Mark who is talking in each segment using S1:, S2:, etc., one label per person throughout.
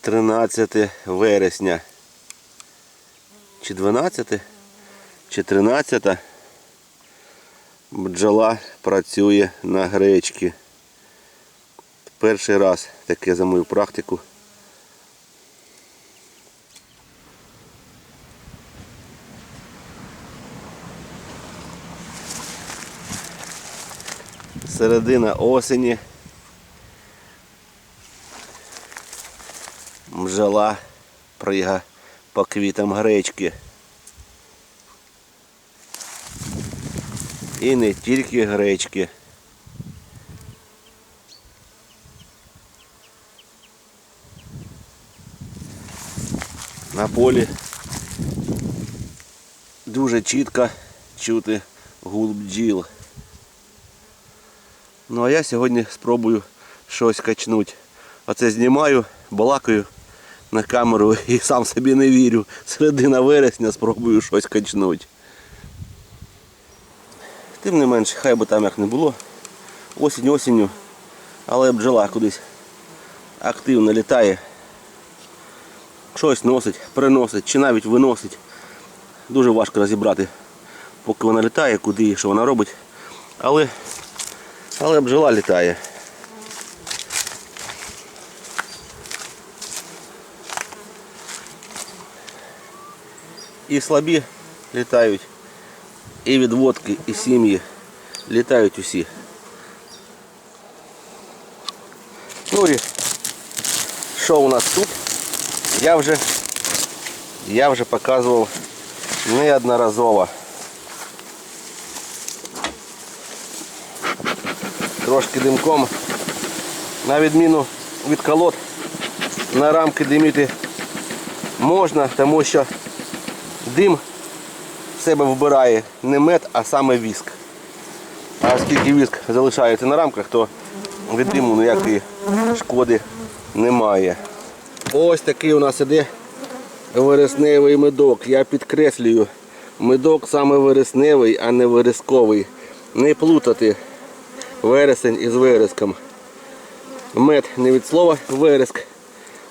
S1: 13 вересня. Чи 12? Чи 13? Бджола працює на гречки. Перший раз таке за мою практику. Середина осені. Бджола прига по квітам гречки. І не тільки гречки. На полі дуже чітко чути гул бджіл. Ну а я сьогодні спробую щось качнути. Оце знімаю, балакаю на камеру і сам собі не вірю. Середина вересня спробую щось качнути. Тим не менш, хай би там як не було. Осінь осінню, але бджола кудись активно літає. Щось носить, приносить чи навіть виносить. Дуже важко розібрати, поки вона літає, куди і що вона робить. Але, але бджола літає. І слабі літають, і відводки, і сім'ї літають усі. Ну і що у нас тут? Я вже, я вже показував неодноразово. Трошки димком. На відміну від колод на рамки диміти можна, тому що дим в себе вбирає не мед, а саме віск. А оскільки віск залишається на рамках, то від диму ніякої шкоди немає. Ось такий у нас іде вересневий медок. Я підкреслюю, медок саме вересневий, а не вересковий. Не плутати вересень із вереском. Мед не від слова вереск,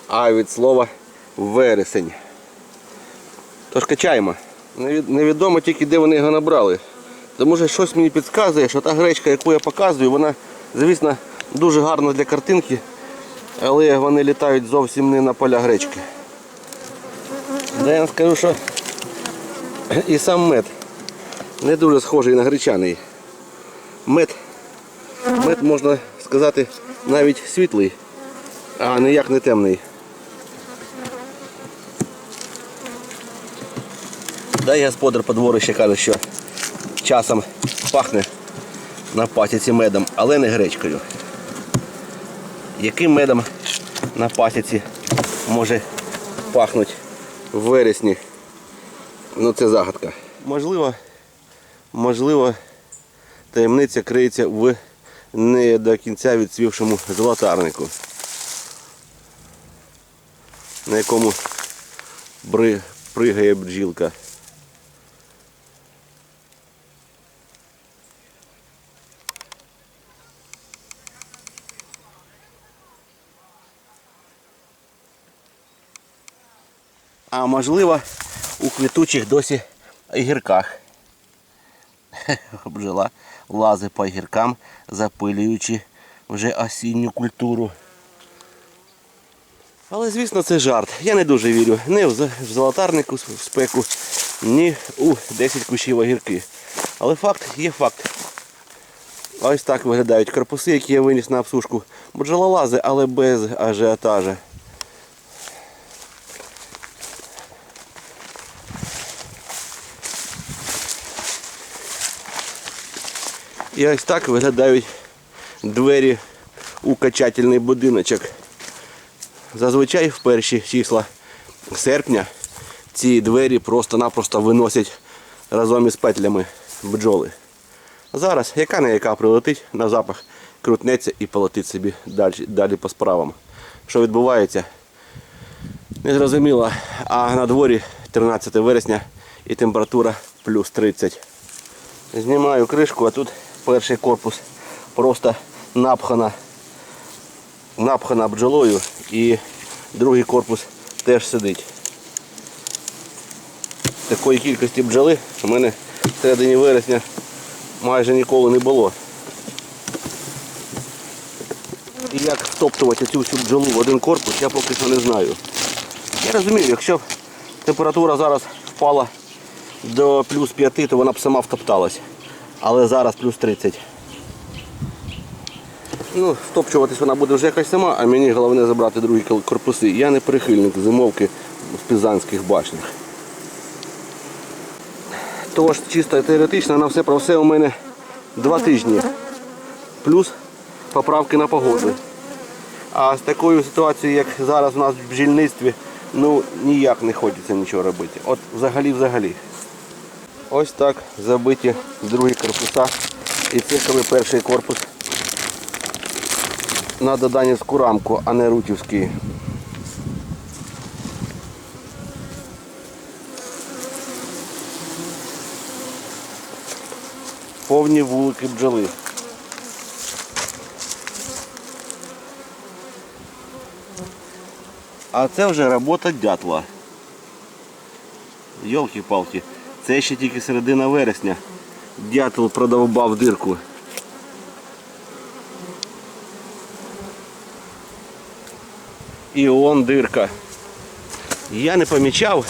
S1: а від слова вересень. Тож качаємо. Невідомо тільки де вони його набрали. Тому що щось мені підказує, що та гречка, яку я показую, вона, звісно, дуже гарна для картинки, але вони літають зовсім не на поля гречки. Да я вам скажу, що і сам мед не дуже схожий на гречаний. Мед, мед можна сказати, навіть світлий, а ніяк не темний. Да і господар подворища каже, що часом пахне на пасіці медом, але не гречкою. Яким медом на пасіці може пахнути в вересні? Ну це загадка. Можливо, можливо, таємниця криється в не до кінця відцвівшому золотарнику, на якому бри- пригає бджілка. А можливо, у квітучих досі огірках. Бджола лазить по огіркам, запилюючи вже осінню культуру. Але, звісно, це жарт. Я не дуже вірю ні в золотарнику в спеку, ні у 10 кущів огірки. Але факт є факт. Ось так виглядають корпуси, які я виніс на обсушку. Бджола лазить, але без ажіотажа. І ось так виглядають двері у качательний будиночок. Зазвичай в перші числа серпня ці двері просто-напросто виносять разом із петлями бджоли. Зараз яка не яка прилетить на запах, крутнеться і полетить собі далі, далі по справам. Що відбувається? Незрозуміло. А на дворі 13 вересня і температура плюс 30. Знімаю кришку, а тут перший корпус просто напхана, напхана бджолою і другий корпус теж сидить. Такої кількості бджоли у мене в середині вересня майже ніколи не було. І як втоптувати цю всю бджолу в один корпус, я поки що не знаю. Я розумію, якщо температура зараз впала до плюс 5, то вона б сама втопталась. Але зараз плюс 30. Ну, втопчуватись вона буде вже якась сама, а мені головне забрати другі корпуси. Я не прихильник зимовки в пізанських башнях. Тож чисто теоретично на все про все у мене два тижні. Плюс поправки на погоду. А з такою ситуацією, як зараз у нас в бджільництві, ну ніяк не хочеться нічого робити. От взагалі взагалі. Ось так забиті другі корпуса. І це перший корпус на Доданівську рамку, а не Рутівський. Повні вулики бджоли. А це вже робота дятла. Йолки-палки, це ще тільки середина вересня. Дятел продовбав дирку. І он дирка. Я не помічав,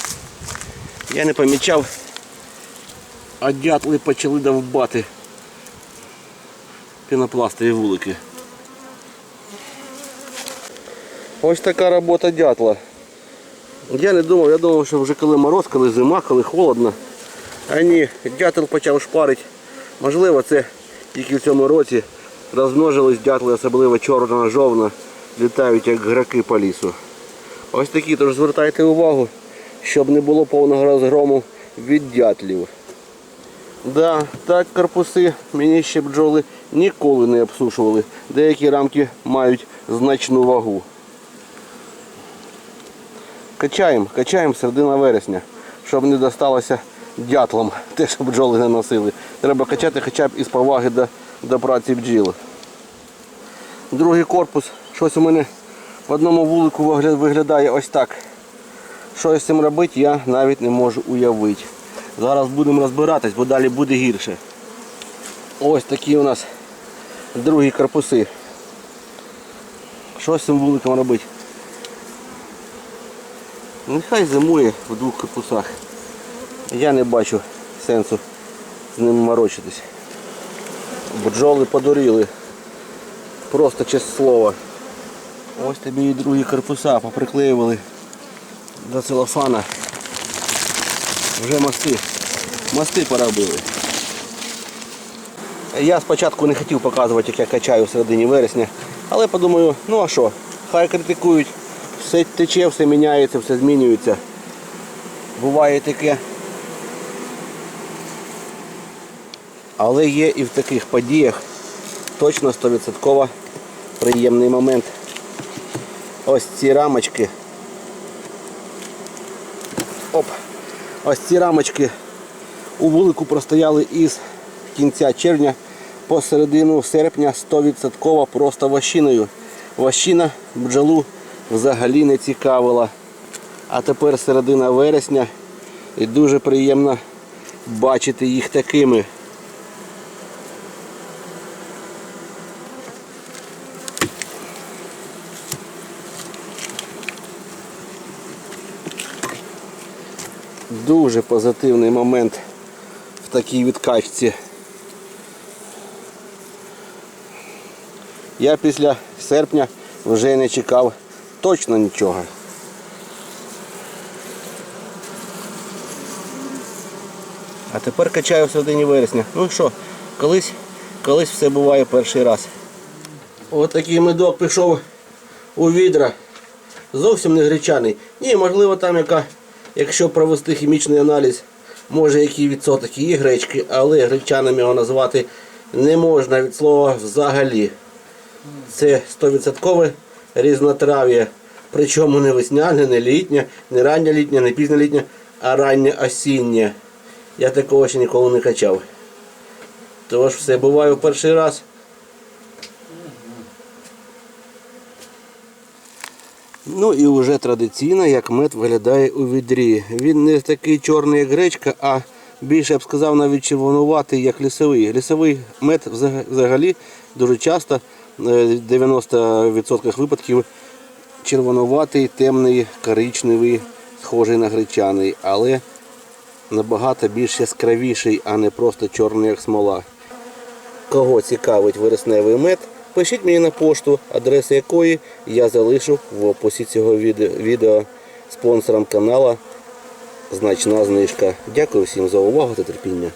S1: я не помічав, а дятли почали довбати пінопластові вулики. Ось така робота дятла. Я не думав, я думав, що вже коли мороз, коли зима, коли холодно. А ні, дятел почав шпарити. Можливо, це тільки в цьому році розмножились дятли, особливо чорна жовна, літають як граки по лісу. Ось такі, тож звертайте увагу, щоб не було повного розгрому від дятлів. Да, так корпуси мені ще бджоли ніколи не обсушували. Деякі рамки мають значну вагу. Качаємо, качаємо середина вересня, щоб не досталося дятлам, те, що бджоли не носили. Треба качати хоча б із поваги до, до праці бджіл. Другий корпус, щось у мене в одному вулику виглядає ось так. Що з цим робити, я навіть не можу уявити. Зараз будемо розбиратись, бо далі буде гірше. Ось такі у нас другі корпуси. Що з цим вуликом робити? Нехай зимує в двох корпусах. Я не бачу сенсу з ним морочитись. Бджоли подуріли. Просто чесне слово. Ось тобі і другі корпуса поприклеювали до целофана. Вже мости. Мости поробили. Я спочатку не хотів показувати, як я качаю в середині вересня, але подумаю, ну а що, хай критикують, все тече, все міняється, все змінюється. Буває таке. Але є і в таких подіях точно 100% приємний момент. Ось ці рамочки. Оп. Ось ці рамочки у вулику простояли із кінця червня по середину серпня 100% просто ващиною. Ващина бджолу взагалі не цікавила. А тепер середина вересня і дуже приємно бачити їх такими. Дуже позитивний момент в такій відкачці. Я після серпня вже не чекав точно нічого. А тепер качаю в середині вересня. Ну що, колись, колись все буває перший раз. Ось такий медок пішов у відра. Зовсім не гречаний. Ні, можливо, там яка, якщо провести хімічний аналіз, може який відсоток є гречки, але гречаним його назвати не можна від слова взагалі. Це 100% різнотрав'я. Причому не весняне, не літнє, не раннє літнє, не пізнє літнє, а раннє осіннє. Я такого ще ніколи не качав. Тож все буває в перший раз. Ну і вже традиційно, як мед виглядає у відрі. Він не такий чорний, як гречка, а більше я б сказав навіть червонуватий, як лісовий. Лісовий мед взагалі дуже часто, е, в 90% випадків, червонуватий, темний, коричневий, схожий на гречаний, але набагато більш яскравіший, а не просто чорний, як смола. Кого цікавить вересневий мед, пишіть мені на пошту, адреса якої я залишу в описі цього відео. Спонсором канала. значна знижка. Дякую всім за увагу та терпіння.